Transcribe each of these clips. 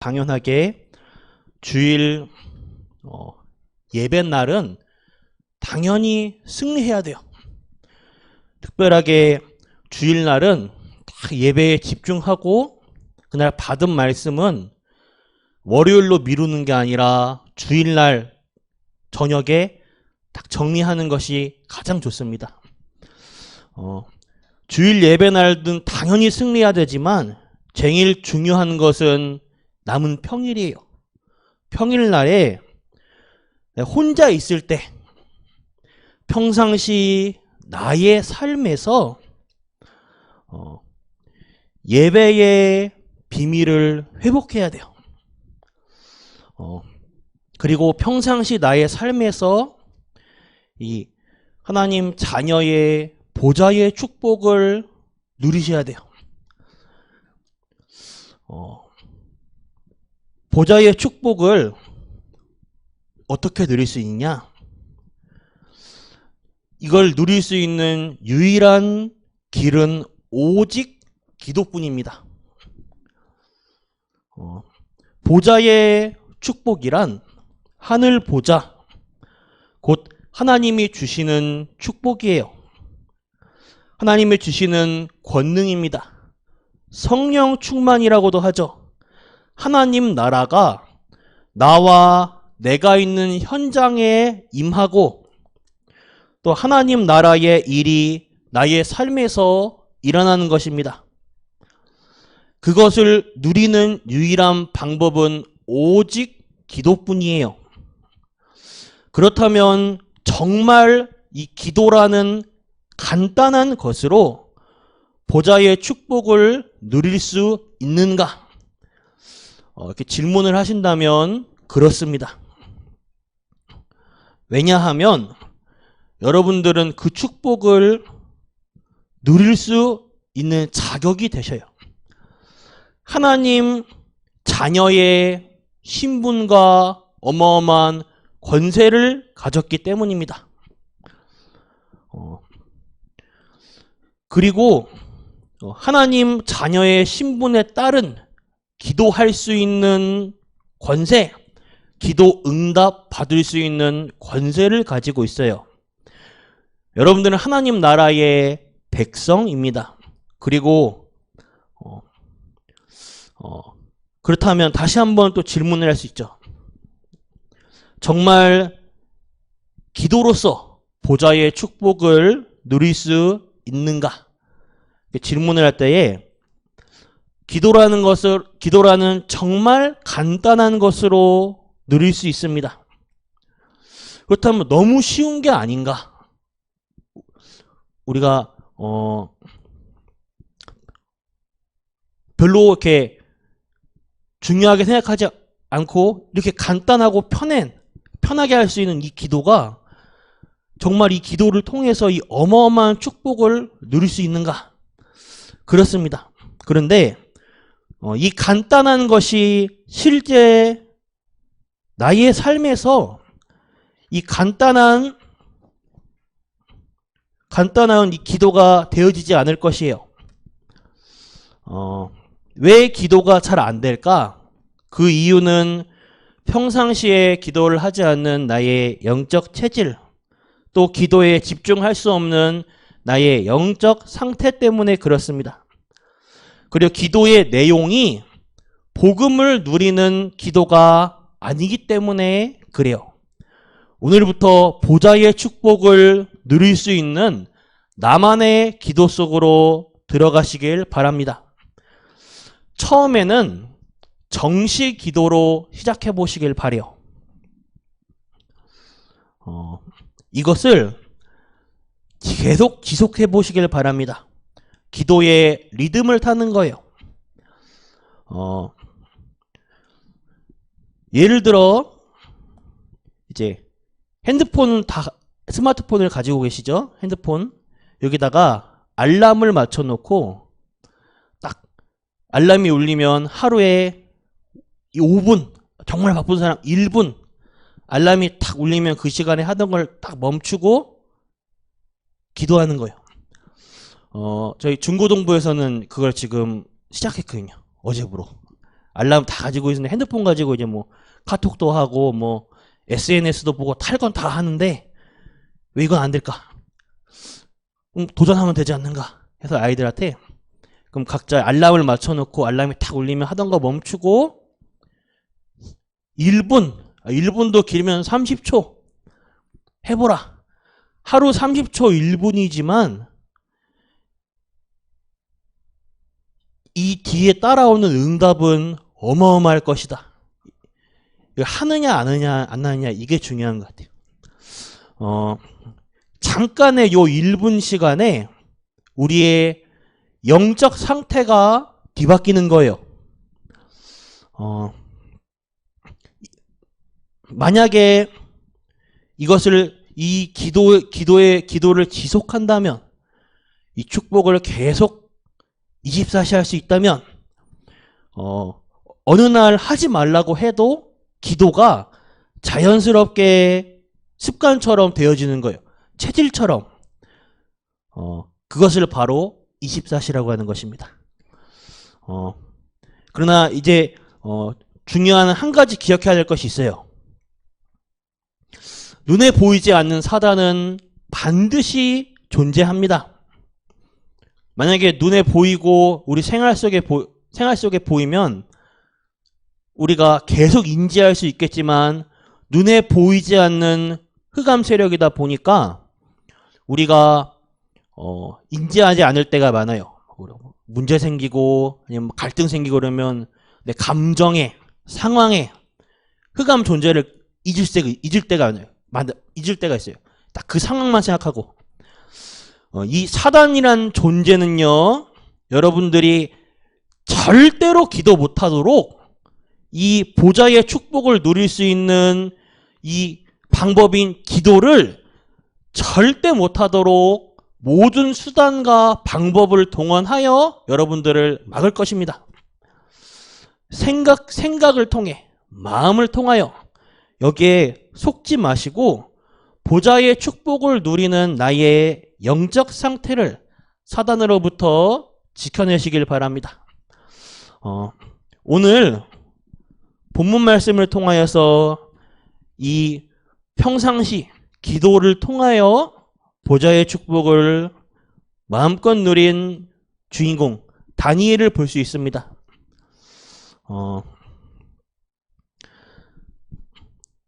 당연하게 주일 어, 예배 날은 당연히 승리해야 돼요. 특별하게 주일 날은 딱 예배에 집중하고 그날 받은 말씀은 월요일로 미루는 게 아니라 주일 날 저녁에 딱 정리하는 것이 가장 좋습니다. 어, 주일 예배 날은 당연히 승리해야 되지만 제일 중요한 것은 남은 평일이에요. 평일날에 혼자 있을 때 평상시 나의 삶에서 어, 예배의 비밀을 회복해야 돼요. 어, 그리고 평상시 나의 삶에서 이 하나님 자녀의 보좌의 축복을 누리셔야 돼요. 어, 보좌의 축복을 어떻게 누릴 수 있냐? 이걸 누릴 수 있는 유일한 길은 오직 기도뿐입니다. 어, 보좌의 축복이란 하늘 보좌, 곧 하나님이 주시는 축복이에요. 하나님이 주시는 권능입니다. 성령 충만이라고도 하죠. 하나님 나라가 나와 내가 있는 현장에 임하고 또 하나님 나라의 일이 나의 삶에서 일어나는 것입니다. 그것을 누리는 유일한 방법은 오직 기도뿐이에요. 그렇다면 정말 이 기도라는 간단한 것으로 보좌의 축복을 누릴 수 있는가? 어, 이렇게 질문을 하신다면 그렇습니다. 왜냐하면 여러분들은 그 축복을 누릴 수 있는 자격이 되셔요. 하나님 자녀의 신분과 어마어마한 권세를 가졌기 때문입니다. 어, 그리고 어, 하나님 자녀의 신분에 따른 기도할 수 있는 권세, 기도 응답 받을 수 있는 권세를 가지고 있어요. 여러분들은 하나님 나라의 백성입니다. 그리고 어, 어, 그렇다면 다시 한번 또 질문을 할 수 있죠. 정말 기도로서 보좌의 축복을 누릴 수 있는가? 질문을 할 때에 기도라는 것을 기도라는 정말 간단한 것으로 누릴 수 있습니다. 그렇다면 너무 쉬운 게 아닌가? 우리가 어 별로 이렇게 중요하게 생각하지 않고 이렇게 간단하고 편한 편하게 할 수 있는 이 기도가 정말 이 기도를 통해서 이 어마어마한 축복을 누릴 수 있는가? 그렇습니다. 그런데 어, 이 간단한 것이 실제 나의 삶에서 이 간단한 간단한 이 기도가 되어지지 않을 것이에요. 어, 왜 기도가 잘 안 될까? 그 이유는 평상시에 기도를 하지 않는 나의 영적 체질, 또 기도에 집중할 수 없는 나의 영적 상태 때문에 그렇습니다. 그리고 기도의 내용이 복음을 누리는 기도가 아니기 때문에 그래요. 오늘부터 보좌의 축복을 누릴 수 있는 나만의 기도 속으로 들어가시길 바랍니다. 처음에는 정식 기도로 시작해 보시길 바래요. 어, 이것을 계속 지속해 보시길 바랍니다. 기도의 리듬을 타는 거예요. 어, 예를 들어 이제 핸드폰 다 스마트폰을 가지고 계시죠? 핸드폰 여기다가 알람을 맞춰 놓고 딱 알람이 울리면 하루에 5분 정말 바쁜 사람 1분 알람이 탁 울리면 그 시간에 하던 걸 딱 멈추고 기도하는 거예요. 어, 저희 중고동부에서는 그걸 지금 시작했거든요. 어제부로. 알람 다 가지고 있는데 핸드폰 가지고 이제 뭐 카톡도 하고 뭐 SNS도 보고 탈 건 다 하는데 왜 이건 안 될까? 음, 도전하면 되지 않는가? 해서 아이들한테 그럼 각자 알람을 맞춰놓고 알람이 탁 울리면 하던 거 멈추고 1분, 1분도 길면 30초 해보라. 하루 30초 1분이지만 이 뒤에 따라오는 응답은 어마어마할 것이다. 하느냐 안 하느냐 안 하느냐 이게 중요한 것 같아요. 어, 잠깐의 요 1분 시간에 우리의 영적 상태가 뒤바뀌는 거예요. 어, 만약에 이것을 이 기도 기도의 기도를 지속한다면 이 축복을 계속 24시 할 수 있다면 어, 어느 날 하지 말라고 해도 기도가 자연스럽게 습관처럼 되어지는 거예요. 체질처럼. 어, 그것을 바로 24시라고 하는 것입니다. 어, 그러나 이제 어, 중요한 한 가지 기억해야 될 것이 있어요. 눈에 보이지 않는 사단은 반드시 존재합니다. 만약에 눈에 보이고 우리 생활 속에 보, 생활 속에 보이면 우리가 계속 인지할 수 있겠지만 눈에 보이지 않는 흑암 세력이다 보니까 우리가 어, 인지하지 않을 때가 많아요. 문제 생기고 아니면 갈등 생기고 그러면 내 감정에 상황에 흑암 존재를 잊을 때 잊을 때가 많아요. 많- 잊을 때가 있어요. 딱 그 상황만 생각하고 어, 이 사단이란 존재는요, 여러분들이 절대로 기도 못하도록 이 보좌의 축복을 누릴 수 있는 이 방법인 기도를 절대 못하도록 모든 수단과 방법을 동원하여 여러분들을 막을 것입니다. 생각, 생각을 통해, 마음을 통하여 여기에 속지 마시고 보좌의 축복을 누리는 나의 영적 상태를 사단으로부터 지켜내시길 바랍니다. 어, 오늘 본문 말씀을 통하여서 이 평상시 기도를 통하여 보좌의 축복을 마음껏 누린 주인공 다니엘을 볼 수 있습니다. 어,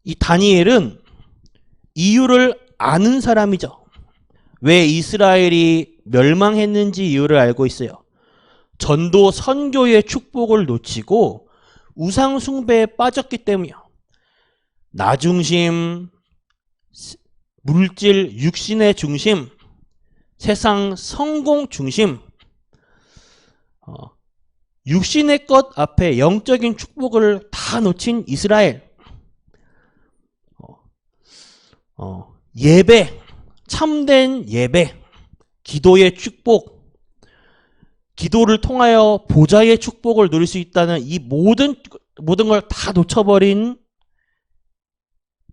이 다니엘은 이유를 아는 사람이죠. 왜 이스라엘이 멸망했는지 이유를 알고 있어요. 전도 선교의 축복을 놓치고 우상 숭배에 빠졌기 때문이요. 나 중심, 물질, 육신의 중심, 세상 성공 중심, 어, 육신의 것 앞에 영적인 축복을 다 놓친 이스라엘. 어, 어, 예배, 참된 예배, 기도의 축복, 기도를 통하여 보좌의 축복을 누릴 수 있다는 이 모든 모든 걸 다 놓쳐버린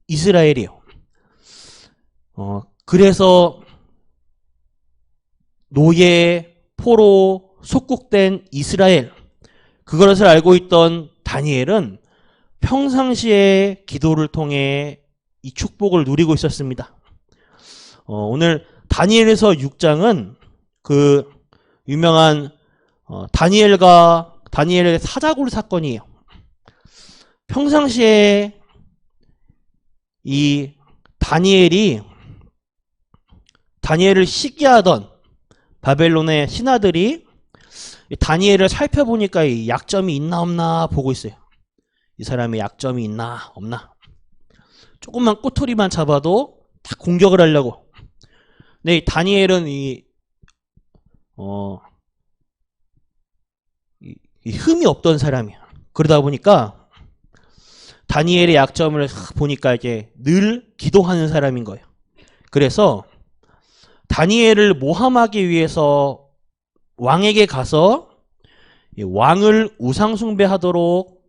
이스라엘이요. 어, 그래서 노예, 포로, 속국된 이스라엘, 그것을 알고 있던 다니엘은 평상시에 기도를 통해 이 축복을 누리고 있었습니다. 어, 오늘 다니엘에서 6장은 그 유명한 어, 다니엘과 다니엘의 사자굴 사건이에요. 평상시에 이 다니엘이 다니엘을 시기하던 바벨론의 신하들이 이 다니엘을 살펴보니까 이 약점이 있나 없나 보고 있어요. 이 사람의 약점이 있나 없나. 조금만 꼬투리만 잡아도 다 공격을 하려고. 근데 이 다니엘은 이, 어, 이, 이 흠이 없던 사람이야. 그러다 보니까 다니엘의 약점을 보니까 이제 늘 기도하는 사람인 거예요. 그래서 다니엘을 모함하기 위해서 왕에게 가서 이 왕을 우상숭배하도록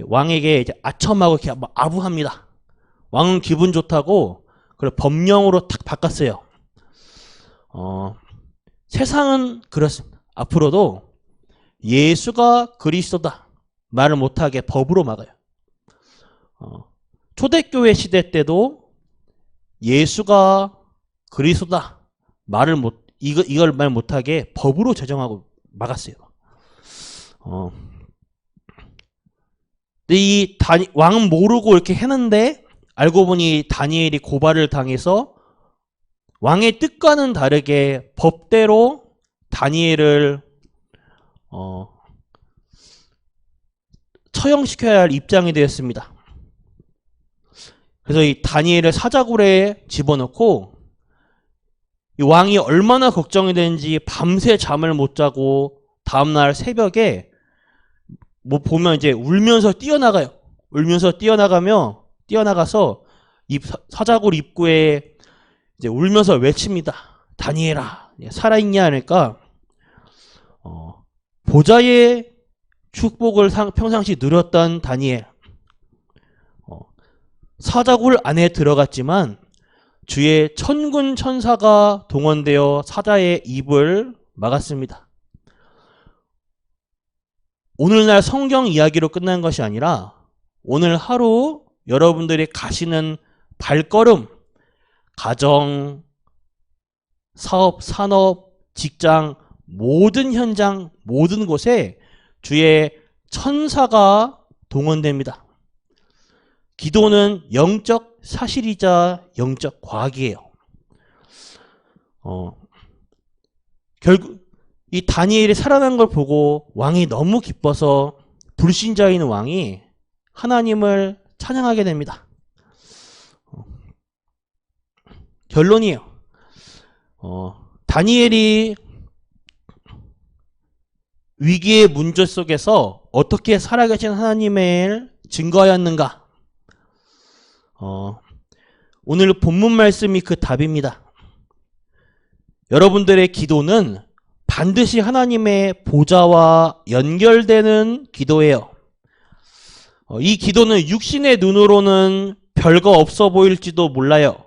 왕에게 이제 아첨하고 이렇게 막 아부합니다. 왕은 기분 좋다고 그걸 법령으로 탁 바꿨어요. 어, 세상은 그렇습니다. 앞으로도 예수가 그리스도다 말을 못하게 법으로 막아요. 어, 초대교회 시대 때도 예수가 그리스도다 말을 못 이거 이걸 말 못하게 법으로 제정하고 막았어요. 어. 이 왕은 모르고 이렇게 했는데 알고 보니 다니엘이 고발을 당해서 왕의 뜻과는 다르게 법대로 다니엘을 어, 처형시켜야 할 입장이 되었습니다. 그래서 이 다니엘을 사자굴에 집어넣고 이 왕이 얼마나 걱정이 되는지 밤새 잠을 못 자고 다음날 새벽에 뭐 보면 이제 울면서 뛰어나가요. 울면서 뛰어나가며 뛰어나가서 입 사- 사자굴 입구에 이제 울면서 외칩니다. 다니엘아 살아있냐 하니까 어, 보좌의 축복을 상- 평상시 누렸던 다니엘 어, 사자굴 안에 들어갔지만 주의 천군 천사가 동원되어 사자의 입을 막았습니다. 오늘날 성경 이야기로 끝난 것이 아니라 오늘 하루 여러분들이 가시는 발걸음, 가정, 사업, 산업, 직장, 모든 현장, 모든 곳에 주의 천사가 동원됩니다. 기도는 영적 사실이자 영적 과학이에요. 어, 결국 이 다니엘이 살아난 걸 보고 왕이 너무 기뻐서 불신자인 왕이 하나님을 찬양하게 됩니다. 어, 결론이에요. 어, 다니엘이 위기의 문제 속에서 어떻게 살아계신 하나님을 증거하였는가? 어, 오늘 본문 말씀이 그 답입니다. 여러분들의 기도는 반드시 하나님의 보좌와 연결되는 기도예요. 어, 이 기도는 육신의 눈으로는 별거 없어 보일지도 몰라요.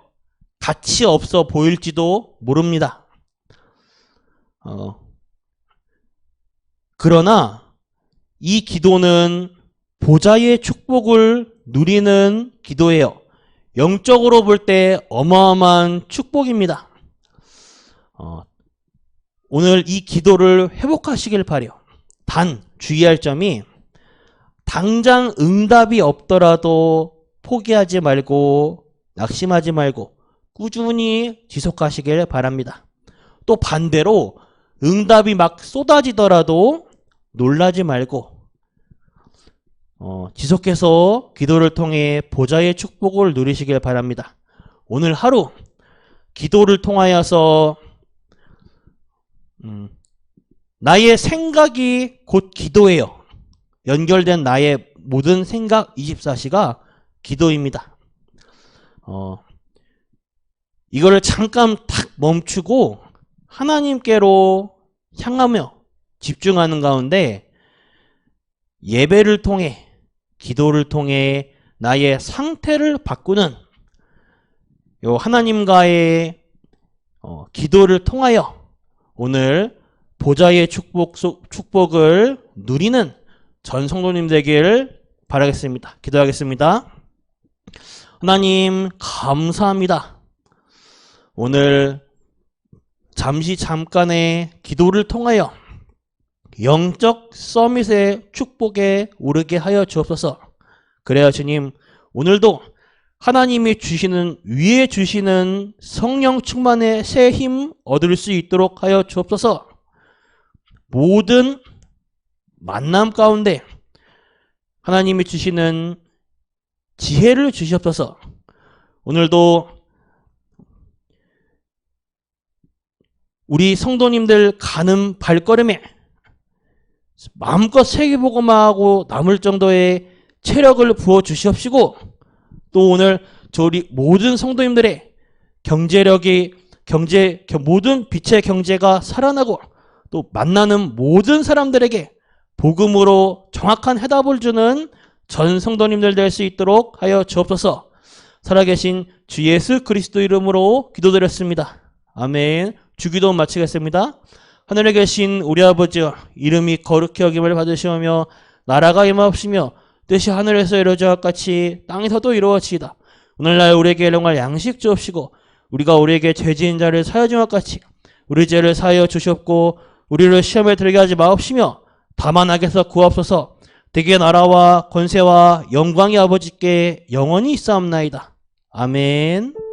가치 없어 보일지도 모릅니다. 어, 그러나 이 기도는 보좌의 축복을 누리는 기도예요. 영적으로 볼 때 어마어마한 축복입니다. 어, 오늘 이 기도를 회복하시길 바래요. 단 주의할 점이 당장 응답이 없더라도 포기하지 말고 낙심하지 말고 꾸준히 지속하시길 바랍니다. 또 반대로 응답이 막 쏟아지더라도 놀라지 말고 어, 지속해서 기도를 통해 보좌의 축복을 누리시길 바랍니다. 오늘 하루 기도를 통하여서 음, 나의 생각이 곧 기도예요. 연결된 나의 모든 생각 24시가 기도입니다. 어, 이거를 잠깐 탁 멈추고 하나님께로 향하며 집중하는 가운데 예배를 통해 기도를 통해 나의 상태를 바꾸는 요 하나님과의 어, 기도를 통하여 오늘 보좌의 축복 속- 축복을 누리는 전 성도님 되기를 바라겠습니다. 기도하겠습니다. 하나님 감사합니다. 오늘 잠시 잠깐의 기도를 통하여 영적 서밋의 축복에 오르게 하여 주옵소서. 그래야 주님 오늘도 하나님이 주시는 위에 주시는 성령 충만의 새 힘 얻을 수 있도록 하여 주옵소서. 모든 만남 가운데 하나님이 주시는 지혜를 주시옵소서. 오늘도 우리 성도님들 가는 발걸음에 마음껏 세계보고마하고 남을 정도의 체력을 부어 주시옵시고 또 오늘 저리 모든 성도님들의 경제력이 경제 겨- 모든 빛의 경제가 살아나고 또 만나는 모든 사람들에게 복음으로 정확한 해답을 주는 전 성도님들 될 수 있도록 하여 주옵소서. 살아계신 주 예수 그리스도 이름으로 기도드렸습니다. 아멘. 주기도 마치겠습니다. 하늘에 계신 우리 아버지 이름이 거룩히 여김을 받으시오며 나라가 임하옵시며 뜻이 하늘에서 이루어져 것 같이 땅에서도 이루어지이다. 오늘날 우리에게 일용할 양식 주옵시고 우리가 우리에게 죄지은 자를 사여 준것 같이 우리 죄를 사여 주시옵고 우리를 시험에 들게 하지 마옵시며 다만 악에서 구하옵소서 대개 나라와 권세와 영광이 아버지께 영원히 있사옵나이다. 아멘.